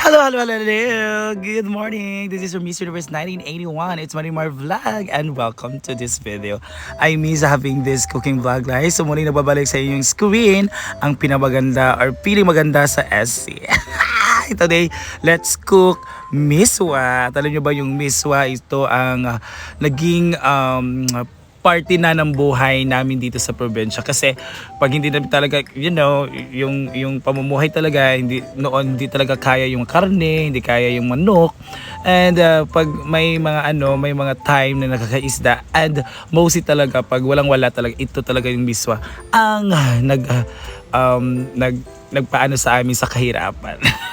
Hello, hello, hello, hello. Good morning. This is your Miss Universe 1981. It's Marimar Vlog and welcome to this video. I miss having this cooking vlog guys. So muli nababalik sa inyong screen ang pinamaganda or piling maganda sa SC. Today, let's cook miswa. Alam nyo ba yung miswa? Ito ang ah, naging um, party na ng buhay namin dito sa probinsya. Kasi pag hindi namin talaga you know yung yung pamumuhay talaga hindi noon hindi talaga kaya yung karne hindi kaya yung manok. And uh, pag may mga ano may mga time na nakakaisda and mostly talaga pag walang wala talaga ito talaga yung miswa ang nag um nag nagpaano sa amin sa kahirapan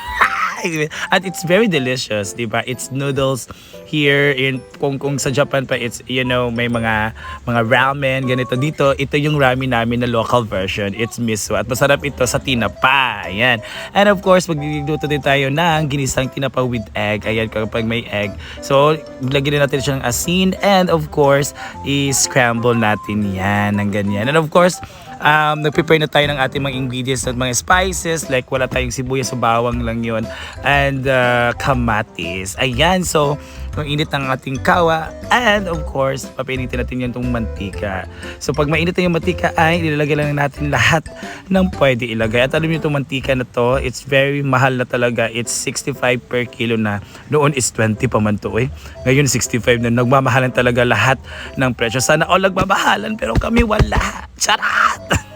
At it's very delicious, 'di ba? It's noodles here in kung kung sa Japan pa it's you know may mga mga ramen ganito dito. Ito yung ramen namin na local version. It's miso at masarap ito sa tinapa. Ayan. And of course, magluluto din tayo ng ginisang tinapa with egg. Ayan kapag may egg. So, lagyan din natin siya ng asin and of course, i-scramble natin 'yan ng ganyan. And of course, um, nag-prepare na tayo ng ating mga ingredients at mga spices like wala tayong sibuyas o bawang lang yon and uh, kamatis. Ayan so kung init ng ating kawa and of course papinitin natin yung itong mantika. So pag mainit na yung mantika ay ilalagay lang natin lahat ng pwede ilagay. At alam niyo itong mantika na to it's very mahal na talaga. It's 65 per kilo na. Noon is 20 pa man to eh. Ngayon 65 na. Nagmamahalan talaga lahat ng presyo. Sana all nagmamahalan pero kami wala. Charat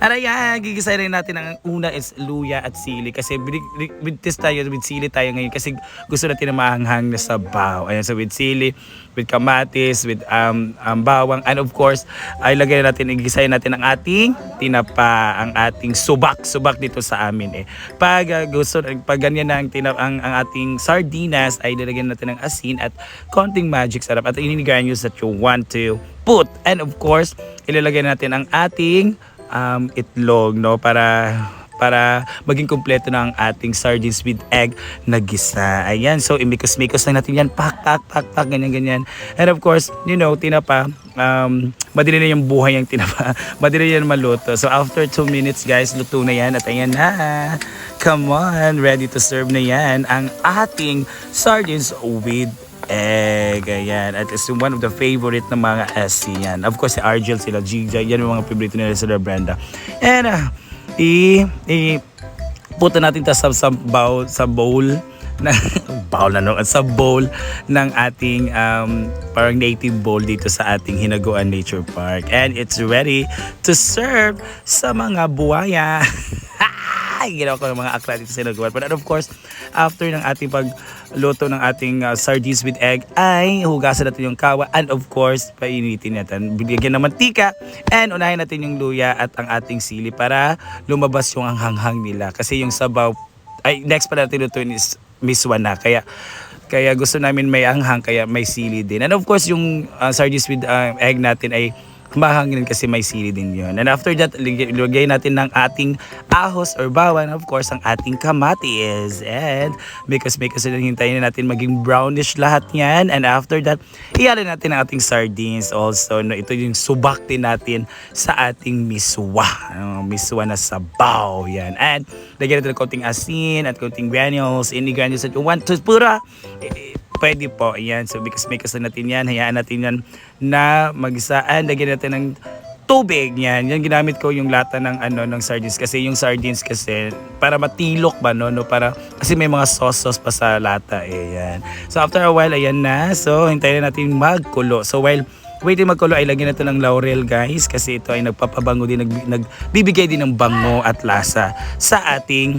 Ano yan, gigisay rin natin ang una is luya at sili kasi this tayo, with sili tayo ngayon kasi gusto natin na mahanghang na sabaw. Ayan, so with sili, with kamatis, with um, um, bawang, and of course, ay lagay natin, igisay natin ang ating tinapa, ang ating subak, subak dito sa amin eh. Pag uh, gusto, pag ganyan na ang, tinap, ang, ang ating sardinas, ay lalagyan natin ng asin at konting magic sarap at ini granules that you want to put. And of course, ilalagay natin ang ating um, itlog no para para maging kumpleto na ang ating sardines with egg na gisa. Ayan, so imikos-mikos lang natin yan. Pak, pak, pak, pak, ganyan, ganyan. And of course, you know, tinapa, um, madali na yung buhay ng tinapa. madali yan maluto. So after 2 minutes, guys, luto na yan. At ayan na. Come on, ready to serve na yan ang ating sardines with egg. Ayan. At it's one of the favorite ng mga SC yan. Of course, si Argel, sila Gigi, yan yung mga favorite nila sila Brenda. And, uh, i, i, puta natin ta sa, sa, bowl, sa bowl na bowl na no, sa bowl ng ating um, parang native bowl dito sa ating Hinaguan Nature Park. And it's ready to serve sa mga buwaya. Ay, ginawa ko ng mga akla dito sa Hinaguan. But of course, after ng ating pagluto ng ating uh, sardines with egg, ay hugasan natin yung kawa. And of course, painitin natin. Bigyan ng mantika. And unahin natin yung luya at ang ating sili para lumabas yung hanghang nila. Kasi yung sabaw, ay next pa natin lutuin is miswa na. Kaya kaya gusto namin may anghang kaya may sili din. And of course, yung uh, sardines with uh, egg natin ay mahangin kasi may sili din yun. And after that, ilagay natin ng ating ahos or bawang, of course, ang ating kamatis. And because because hintayin na natin maging brownish lahat yan. And after that, iyalan natin ang ating sardines also. No, ito yung subak din natin sa ating miswa. Uh, miswa na sabaw. Yan. And lagyan natin ng konting asin at konting granules. Any granules that you want to pura. Eh, pwede po. Ayan. So, because lang natin yan. Hayaan natin yan na magisaan. Lagyan natin ng tubig yan. Yan ginamit ko yung lata ng ano ng sardines kasi yung sardines kasi para matilok ba no, no para kasi may mga sauce sauce pa sa lata eh yan. So after a while ayan na. So hintayin na natin magkulo. So while waiting magkulo ay lagyan natin ng laurel guys kasi ito ay nagpapabango din nag, nagbibigay din ng bango at lasa sa ating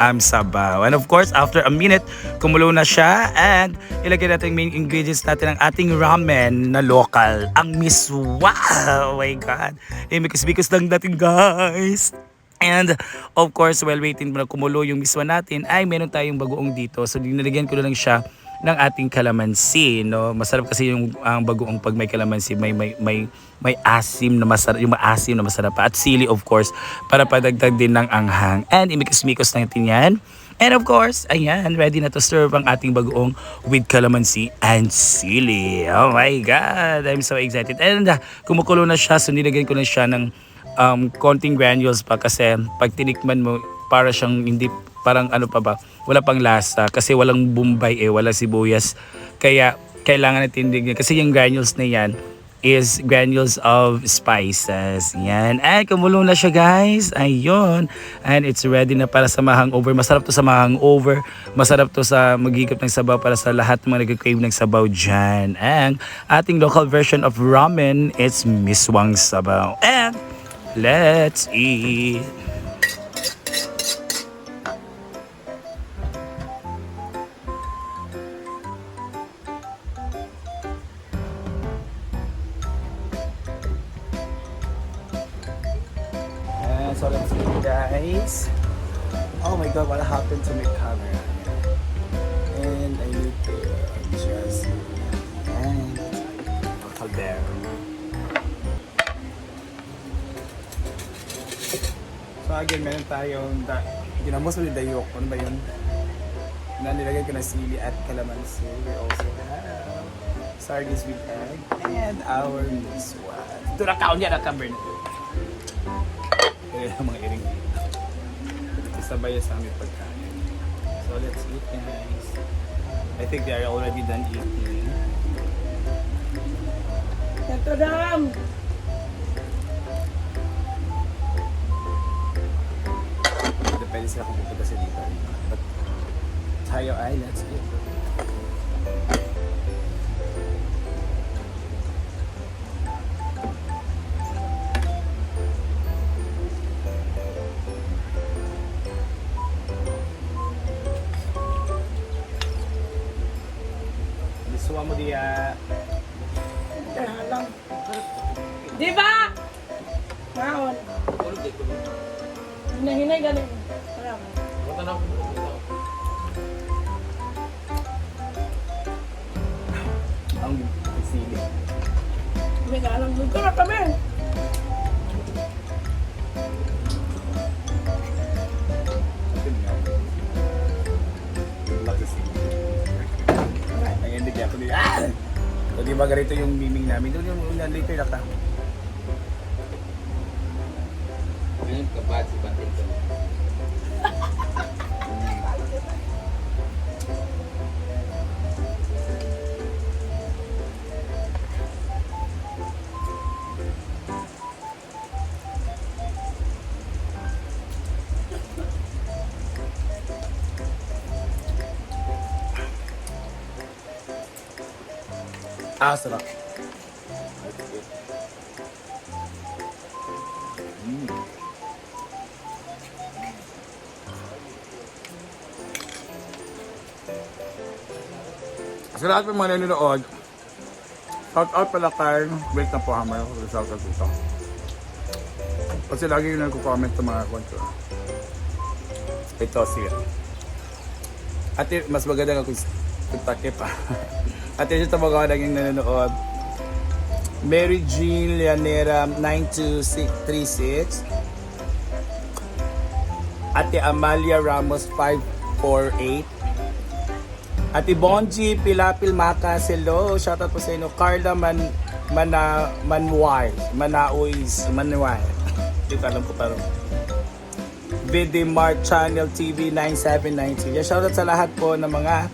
um, sabaw. And of course, after a minute, kumulo na siya and ilagay natin main ingredients natin ng ating ramen na local, ang miswa. Oh my God. Mikos-mikos lang natin guys. And of course, while waiting na kumulo yung miswa natin, ay meron tayong bagoong dito. So, dinalagyan ko na lang siya ng ating kalamansi, no? Masarap kasi yung ang bagoong pag may kalamansi, may may may may asim na masarap, yung maasim na masarap pa. At sili of course, para padagdag din ng anghang. And imikos-mikos natin yan. And of course, ayan, ready na to serve ang ating bagoong with calamansi and sili. Oh my God, I'm so excited. And uh, kumukulo na siya, so nilagyan ko na siya ng um, konting granules pa kasi pag tinikman mo, para siyang hindi parang ano pa ba, wala pang lasa kasi walang bombay eh, wala sibuyas. Kaya kailangan natin tignan kasi yung granules na yan is granules of spices. Yan. And kumulong na siya guys. Ayun. And it's ready na para sa hangover. Masarap to sa hangover. Masarap to sa magigip ng sabaw para sa lahat ng mga nagka-crave ng sabaw dyan. And ating local version of ramen, it's Miswang Sabaw. And let's eat. Let's go guys. Oh my god, what happened to my camera? And I need to just and there. So again, meron tayong da ginamos ulit dayok. Ano ba yun? Na nilagay ko na sili at calamansi. We also have sardines with egg and our miswa. Ito na kaon na kamber kaya ang mga iring dito. Isabay sa aming pagkain. So let's eat guys. I think they are already done eating. Ito dam! Depende sila kung pupunta sila dito. But tayo ay let's eat. May galang. Na kami. Ang hindi kaya ako nila. Ah! So, di ba ganito yung miming namin? Doon yung yung later na ka. Ngayon kapag si Batil ko. Ah, sarap. Mm. Sa lahat ng mga nanonood, shout out pala kay wait na po hammer ako shout out dito. Kasi lagi yung nagko-comment sa mga kwento. Ito siya. Ate, mas maganda ako takip pa. Ate, ito mga naging nanonood. Mary Jean Leonera 9236 Ate Amalia Ramos 548 Ate Bonji Pilapil Makas hello. Shout out po sa inyo. Carla Man Mana Manway Manauis Manway hindi ko alam po parang. Vidimart Channel TV 9792 yeah, shout out sa lahat po ng mga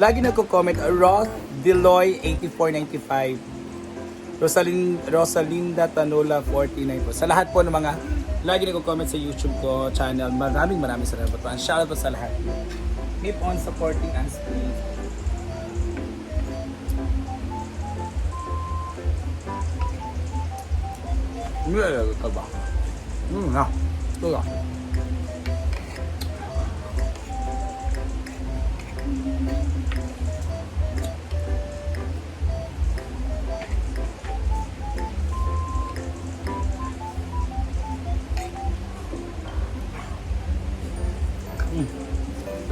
lagi nagko-comment. Roth Deloy 8495 Rosalin, Rosalinda Tanola 49 po. Sa lahat po ng mga lagi nagko-comment sa YouTube ko channel, maraming maraming salamat po. Shoutout po sa lahat. Keep on supporting us please. Mira, ito ba? Hmm, na. Ito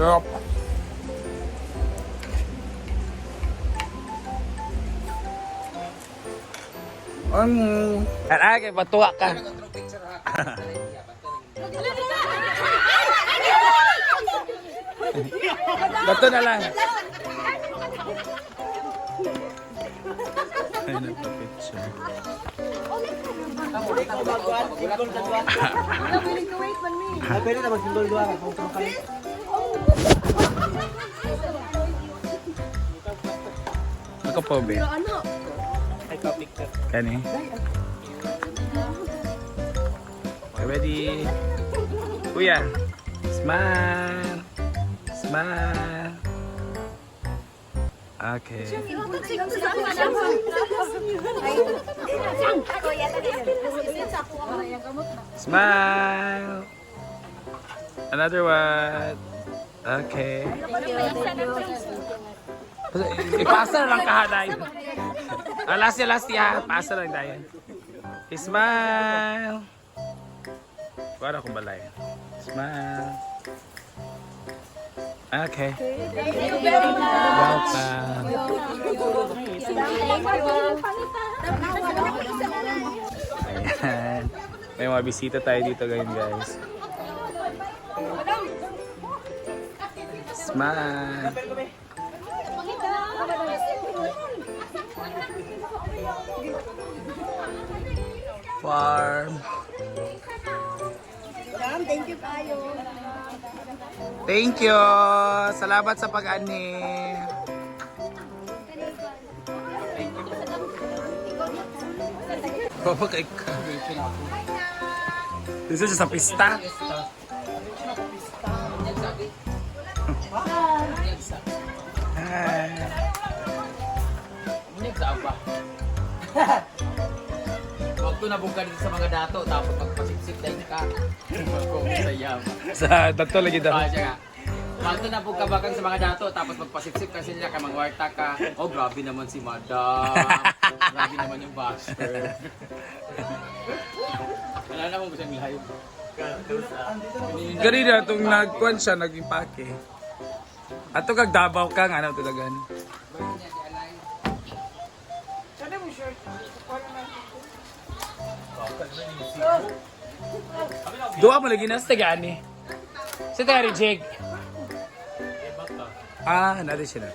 Sarap. Um, ay, kay patuwa ka. Bato na lang. Ay, nagpa-picture. Pwede na mag-single doon. Ako po, be. Ano? Ka. Kani? Okay, ready? Kuya, smile. Smile. Okay. Smile. Another one. Okay. Ipasa na lang kahaday. Ah, last ya, last ya. Pasa lang tayo. Smile. Para akong balay. Smile. Okay. Welcome. May mga bisita tayo dito ngayon, guys. Smile. Farm. Thank you kayo. Thank you. Salamat sa pag-ani. Oh, kay This is sa pista. Hi. Unyag sa apa. To nabungka dito sa mga dato, tapos magpasiksik dahil ka. Kung sayang. Sa dato lagi daw. Ah, siya nga. To nabungka bakang sa mga dato, tapos magpasiksik kasi niya ka mangwarta ka. Oh, grabe naman si madam. grabe naman yung basher. Wala naman ko siyang live. Gani na itong nagkuhan siya, naging pake. Ato kag dabaw ka nga na tulagan. Ano mo shirt? Duwa mo lagi na sa tagani. Sa taga reject. Ah, natin siya na.